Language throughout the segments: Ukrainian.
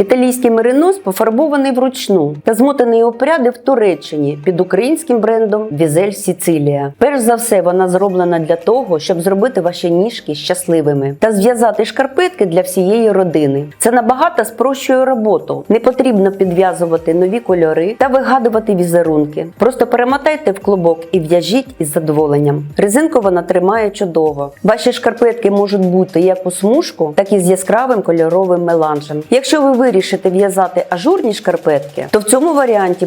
Італійський меринос пофарбований вручну та змотаний у пряди в Туреччині під українським брендом Візель Сіцилія. Перш за все, вона зроблена для того, щоб зробити ваші ніжки щасливими та зв'язати шкарпетки для всієї родини. Це набагато спрощує роботу. Не потрібно підв'язувати нові кольори та вигадувати візерунки. Просто перемотайте в клубок і в'яжіть із задоволенням. Резинку вона тримає чудово. Ваші шкарпетки можуть бути як у смужку, так і з яскравим кольоровим меланжем. Якщо ви вирішите в'язати ажурні шкарпетки, то в цьому варіанті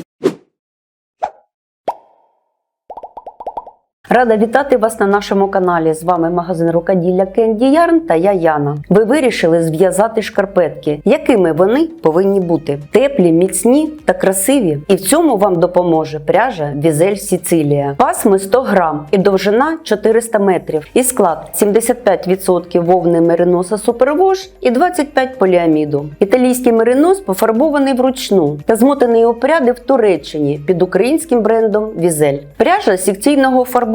Рада вітати вас на нашому каналі. З вами магазин рукоділля Кенді Ярн та я Яна. Ви вирішили зв'язати шкарпетки, якими вони повинні бути: теплі, міцні та красиві. І в цьому вам допоможе пряжа Візель Сіцилія. Пасми 100 грам і довжина 400 метрів. І склад 75% вовни мериноса супервош і 25 поліаміду. Італійський меринос пофарбований вручну та змотаний у пряди в Туреччині під українським брендом Візель. Пряжа секційного фарбування.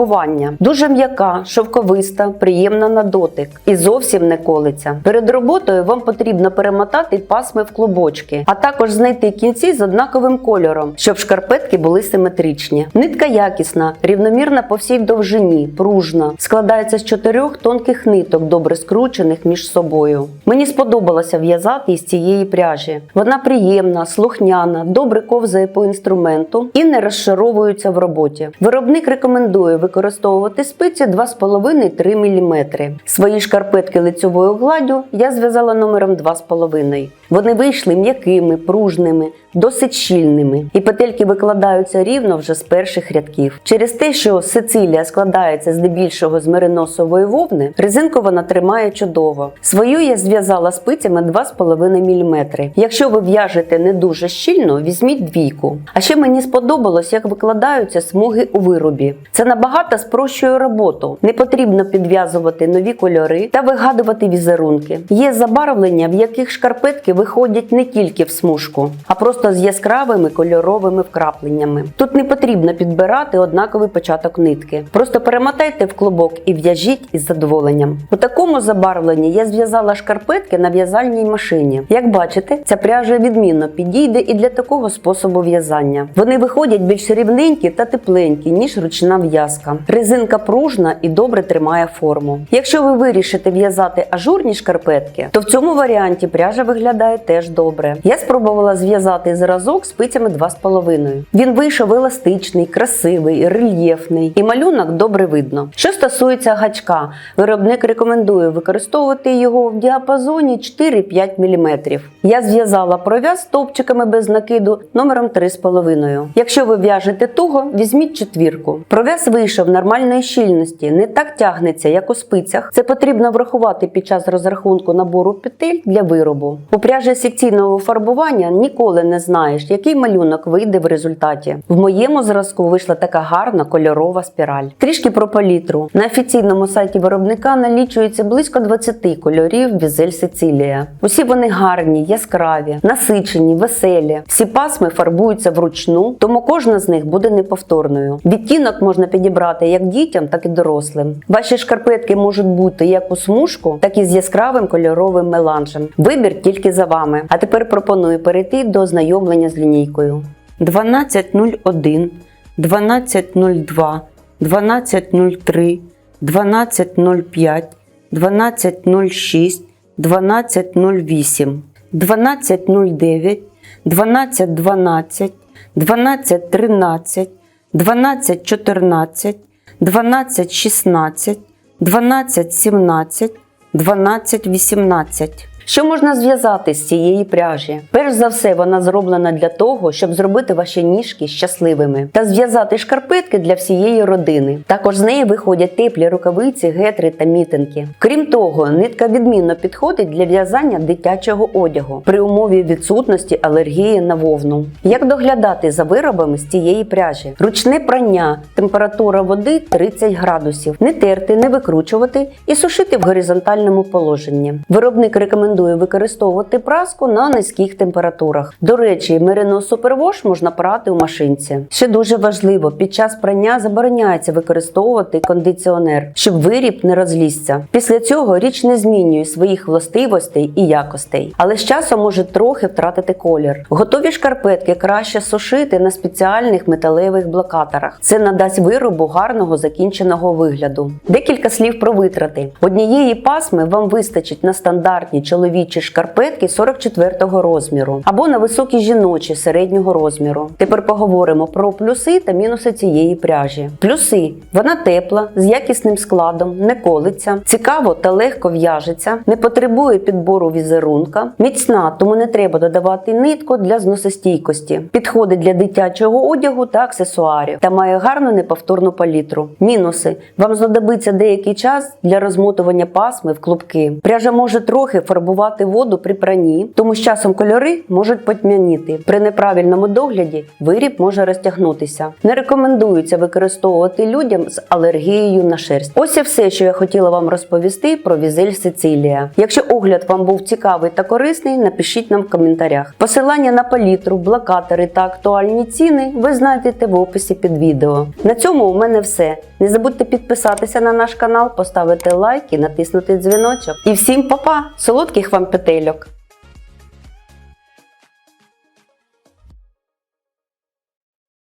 Дуже м'яка, шовковиста, приємна на дотик і зовсім не колиться. Перед роботою вам потрібно перемотати пасми в клубочки, а також знайти кінці з однаковим кольором, щоб шкарпетки були симетричні. Нитка якісна, рівномірна по всій довжині, пружна, складається з чотирьох тонких ниток, добре скручених між собою. Мені сподобалося в'язати із цієї пряжі. Вона приємна, слухняна, добре ковзає по інструменту і не розшаровується в роботі. Виробник рекомендує використовувати спиці 2,5-3 мм. Свої шкарпетки лицьовою гладдю я зв'язала номером 2,5. Вони вийшли м'якими, пружними, досить щільними, і петельки викладаються рівно вже з перших рядків. Через те, що Сицилія складається здебільшого з мериносової вовни, резинку вона тримає чудово. Свою я зв'язала спицями 2,5 мм. Якщо ви в'яжете не дуже щільно, візьміть двійку. А ще мені сподобалось, як викладаються смуги у виробі. Це набагато спрощує роботу. Не потрібно підв'язувати нові кольори та вигадувати візерунки. Є забарвлення, в яких шкарпетки виходять не тільки в смужку, а просто з яскравими кольоровими вкрапленнями. Тут не потрібно підбирати однаковий початок нитки. Просто перемотайте в клубок і в'яжіть із задоволенням. У такому забарвленні я зв'язала шкарпетки на в'язальній машині. Як бачите, ця пряжа відмінно підійде і для такого способу в'язання. Вони виходять більш рівненькі та тепленькі, ніж ручна в'язка. Резинка пружна і добре тримає форму. Якщо ви вирішите в'язати ажурні шкарпетки, то в цьому варіанті пряжа виглядає теж добре. Я спробувала зв'язати зразок спицями 2,5. Він вийшов еластичний, красивий, рельєфний і малюнок добре видно. Що стосується гачка, виробник рекомендує використовувати його в діапазоні 4-5 мм. Я зв'язала пров'яз стовпчиками без накиду номером 3,5. Якщо ви в'яжете туго, візьміть четвірку. Пров'яз вийшов нормальної щільності, не так тягнеться, як у спицях. Це потрібно врахувати під час розрахунку набору петель для виробу. У пряжі секційного фарбування ніколи не знаєш, який малюнок вийде в результаті. В моєму зразку вийшла така гарна кольорова спіраль. Трішки про палітру. На офіційному сайті виробника налічується близько 20 кольорів Візель Сицилія. Усі вони гарні, яскраві, насичені, веселі. Всі пасми фарбуються вручну, тому кожна з них буде неповторною. Відтінок можна підібрати як дітям, так і дорослим. Ваші шкарпетки можуть бути як у смужку, так і з яскравим кольоровим меланжем. Вибір тільки за вами. А тепер пропоную перейти до ознайомлення з лінійкою. 1201, 1202, 1203, 1205, 1206, 1208, 1209, 1212, 1213, 1214, 1216, 1217, 1218. Що можна зв'язати з цієї пряжі? Перш за все, вона зроблена для того, щоб зробити ваші ніжки щасливими та зв'язати шкарпетки для всієї родини. Також з неї виходять теплі рукавиці, гетри та мітинки. Крім того, нитка відмінно підходить для в'язання дитячого одягу при умові відсутності алергії на вовну. Як доглядати за виробами з цієї пряжі? Ручне прання, температура води 30 градусів, не терти, не викручувати і сушити в горизонтальному положенні. Виробник рекомендує рекомендую використовувати праску на низьких температурах. До речі, Merino Superwash можна прати у машинці. Ще дуже важливо, під час прання забороняється використовувати кондиціонер, щоб виріб не розлізся. Після цього річ не змінює своїх властивостей і якостей, але з часом може трохи втратити колір. Готові шкарпетки краще сушити на спеціальних металевих блокаторах. Це надасть виробу гарного закінченого вигляду. Декілька слів про витрати. Однієї пасми вам вистачить на стандартні чоловічі шкарпетки 44-го розміру або на високі жіночі середнього розміру. Тепер поговоримо про плюси та мінуси цієї пряжі. Плюси: вона тепла, з якісним складом, не колиться, цікаво та легко в'яжеться, не потребує підбору візерунка, міцна, тому не треба додавати нитку для зносостійкості. Підходить для дитячого одягу та аксесуарів та має гарну неповторну палітру. Мінуси: вам знадобиться деякий час для розмотування пасми в клубки. Пряжа може трохи фарбувати воду при пранні, тому з часом кольори можуть потьмяніти. При неправильному догляді виріб може розтягнутися. Не рекомендується використовувати людям з алергією на шерсть. Ось і все, що я хотіла вам розповісти про візель Сицилія. Якщо огляд вам був цікавий та корисний, напишіть нам в коментарях. Посилання на палітру, блокатори та актуальні ціни ви знайдете в описі під відео. На цьому у мене все. Не забудьте підписатися на наш канал, поставити лайк і натиснути дзвіночок. І всім па-па! Солодких вам петельок!